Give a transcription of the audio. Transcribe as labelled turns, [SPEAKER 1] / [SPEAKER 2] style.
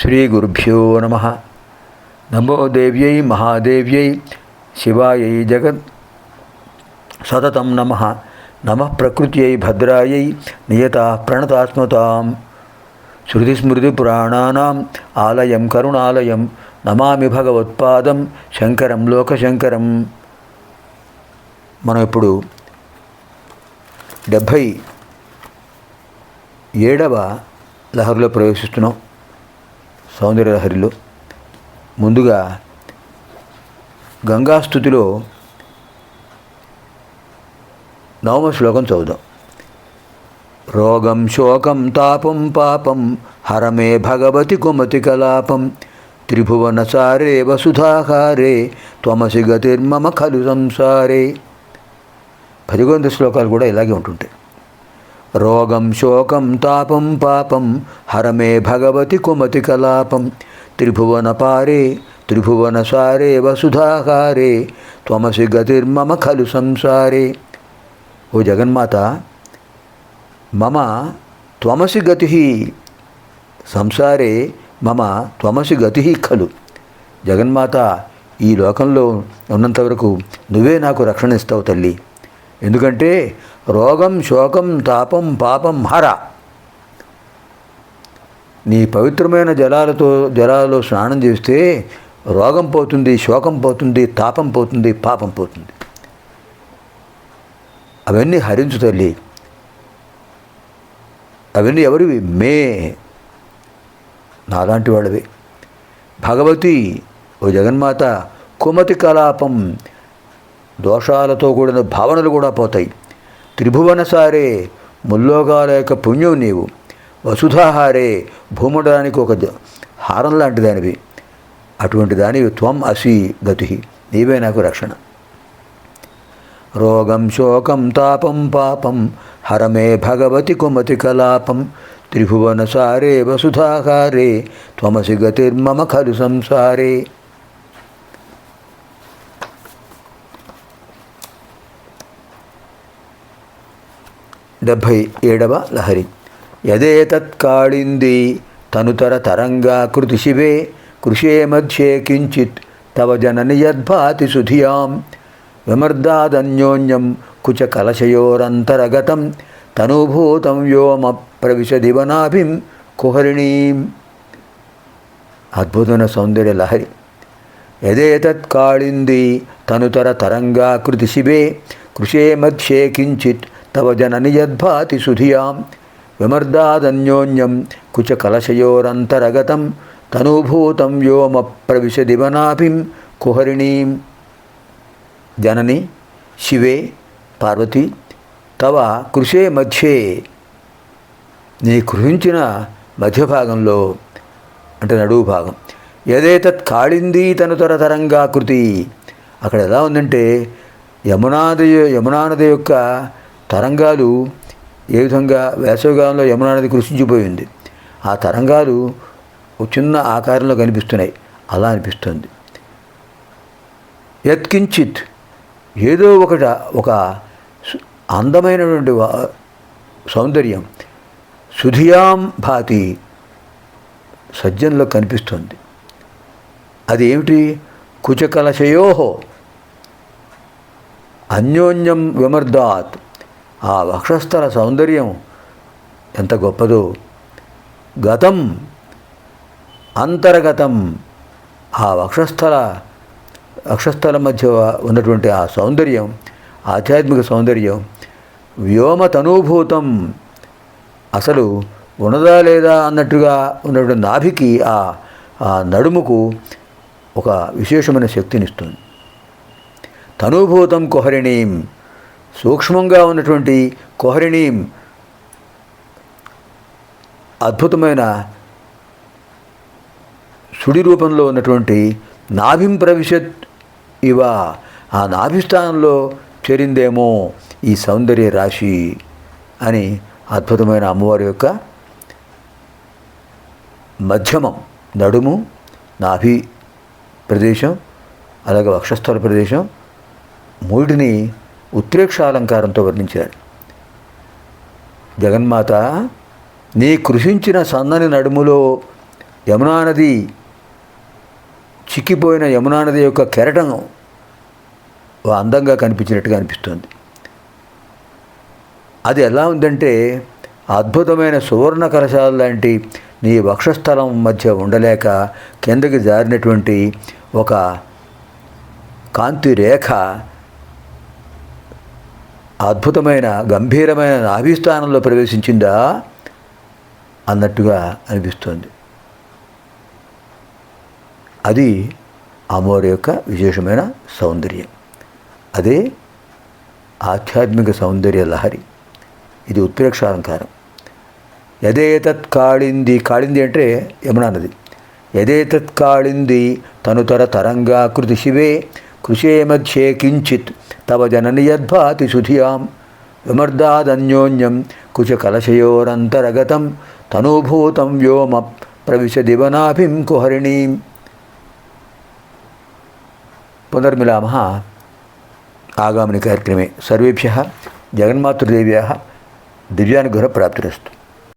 [SPEAKER 1] శ్రీగురుభ్యో నమ నమో దేవ్యై మహాదేవ్యై శివాయై జగత్ సతతం నమ నమ ప్రకృత్యై భద్రాయై నియత ప్రణతాత్మతాం శృతిస్మృతిపురాణానాం ఆలయం కరుణాలయం నమామి భగవత్పాదం శంకరం లోకశంకరం మనం ఇప్పుడు డెబ్భై ఏడవ లహరిలో ప్రవేశిస్తున్నాం. సౌందర్యహరిలో ముందుగా గంగాస్థుతిలో నవమ శ్లోకం చదువుదాం. రోగం శోకం తాపం పాపం హరమే భగవతి కుమతి కలాపం త్రిభువన సారే వసుధాహారే త్వమసి గతిర్మమ ఖలు సంసారే. పదిగొంద శ్లోకాలు కూడా ఇలాగే ఉంటుంటాయి. రోగం శోకం తాపం పాపం హరమే భగవతి కుమతి కలాపం. త్రిభువన పారే త్రిభువన సారే వసుధాహారే త్వమసి గతిర్మమ ఖలు సంసారే. ఓ జగన్మాత మమ త్వమసి గతి సంసారే మమ త్వమసి గతి ఖలు. జగన్మాత ఈ లోకంలో ఉన్నంతవరకు నువ్వే నాకు రక్షణ ఇస్తావు తల్లి. ఎందుకంటే రోగం శోకం తాపం పాపం హర. నీ పవిత్రమైన జలాలతో జలాలలో స్నానం చేస్తే రోగం పోతుంది శోకం పోతుంది తాపం పోతుంది పాపం పోతుంది. అవన్నీ హరించు తల్లి. అవన్నీ ఎవరివి? మే. నాలాంటి వాళ్ళవి. భగవతి ఓ జగన్మాత కుమతి కలాపం దోషాలతో కూడిన భావనలు కూడా పోతాయి. త్రిభువనసారే ముల్లోకాల యొక్క పుణ్యం నీవు. వసుధాహారే భూముడానికి ఒక హారం లాంటి దానివి అటువంటి దానివి త్వం అసి గతి నీవే నాకు రక్షణ. రోగం శోకం తాపం పాపం హరమే భగవతి కుమతి కలాపం. త్రిభువన సారే వసుధాహారే త్వమసి గతిర్మమ ఖలు సంసారే. డెబ్భై ఏడవ లహరి. యదేతత్కాళింది తనుతర తరంగా కృతి శివే కృషే మధ్యే కించిత్ తవ జనని యద్భాతి సుధియాం. విమర్దాదన్యోన్యం కుచ కలశయోరంతరగతం తనూభూతం వ్యోమ ప్రవిశదివనాభిం కుహరిణీం. అద్భుతమైన సౌందర్య లహరి. యదేతత్ కాళింది తనుతర తరంగాకృతి శివే కృషే మధ్యే కించిత్ తవ జనని యద్భాతి సుధియాం. విమర్దాదన్యోన్యం కుచ కలశయోరంతరగతం. తనూభూతం వ్యోమ ప్రవిశదివనాభిం కుహరిణీం. జనని శివే పార్వతి తవ కృషే మధ్యే. నీ కృషించిన మధ్య భాగంలో అంటే నడువు భాగం. ఏదైతత్ కాళింది తనుతర తరంగాకృతి. అక్కడ ఎలా ఉందంటే యమునాది యమునానది యొక్క తరంగాలు ఏ విధంగా వేసవికాలంలో యమునానది కృషించిపోయింది ఆ తరంగాలు చిన్న ఆకారంలో కనిపిస్తున్నాయి. అలా అనిపిస్తుంది. యత్కించిత్ ఏదో ఒకట ఒక అందమైనటువంటి సౌందర్యం సుధియాం భాతి సజ్జంలో కనిపిస్తుంది. అది ఏమిటి? కుచకలశయోహో అన్యోన్యం విమర్దాత్ ఆ వక్షస్థల సౌందర్యం ఎంత గొప్పదో. గతం అంతర్గతం ఆ వక్షస్థల వక్షస్థల మధ్య ఉన్నటువంటి ఆ సౌందర్యం ఆధ్యాత్మిక సౌందర్యం వ్యోమ తనూభూతం అసలు ఉన్నదా లేదా అన్నట్టుగా ఉన్నటువంటి నాభికి ఆ ఆ నడుముకు ఒక విశేషమైన శక్తినిస్తుంది. తనూభూతం కుహరిణీం సూక్ష్మంగా ఉన్నటువంటి కుహరిణీం అద్భుతమైన సుడి రూపంలో ఉన్నటువంటి నాభిం ప్రవిశత్ ఇవ ఆ నాభిస్థానంలో చేరిందేమో ఈ సౌందర్య రాశి అని అద్భుతమైన అమ్మవారి యొక్క మధ్యమం నడుము నాభి ప్రదేశం అలాగే వక్షస్థల ప్రదేశం మూడిని ఉత్ప్రేక్షాలంకారంతో వర్ణించారు. జగన్మాత నీ కృషించిన సన్నని నడుములో యమునా నది చిక్కిపోయిన యమునా నది యొక్క కెరటం అందంగా కనిపించినట్టుగా అనిపిస్తుంది. అది ఎలా ఉందంటే అద్భుతమైన సువర్ణ కలశాలు లాంటి నీ వక్షస్థలం మధ్య ఉండలేక కిందకి జారినటువంటి ఒక కాంతి రేఖ అద్భుతమైన గంభీరమైన నాభిస్థానంలో ప్రవేశించిందా? అన్నట్టుగా అనిపిస్తుంది. అది అమోర్ యొక్క విశేషమైన సౌందర్యం. అదే ఆధ్యాత్మిక సౌందర్య లహరి. ఇది ఉత్ప్రేక్ష అలంకారం యదేతత్ కాళింది కాళింది అంటే యమునా నది. యదేతత్ కాళింది తనుతర తరంగాకృతి శివే కృషే మధ్యే కించిత్ తవ జననియద్భాతి సుధియాం. విమర్దాదన్యోన్యం కుశకలశయోరంతరగతం తనూభూతం వ్యోమ ప్రవిశ దివనాభిం కుహరిణీం. పునర్మిలామ ఆగామిని కార్యక్రమే. సర్వేభ్య జగన్మాతృదేవ్య దివ్యానుగ్రహ ప్రాప్తిరస్తు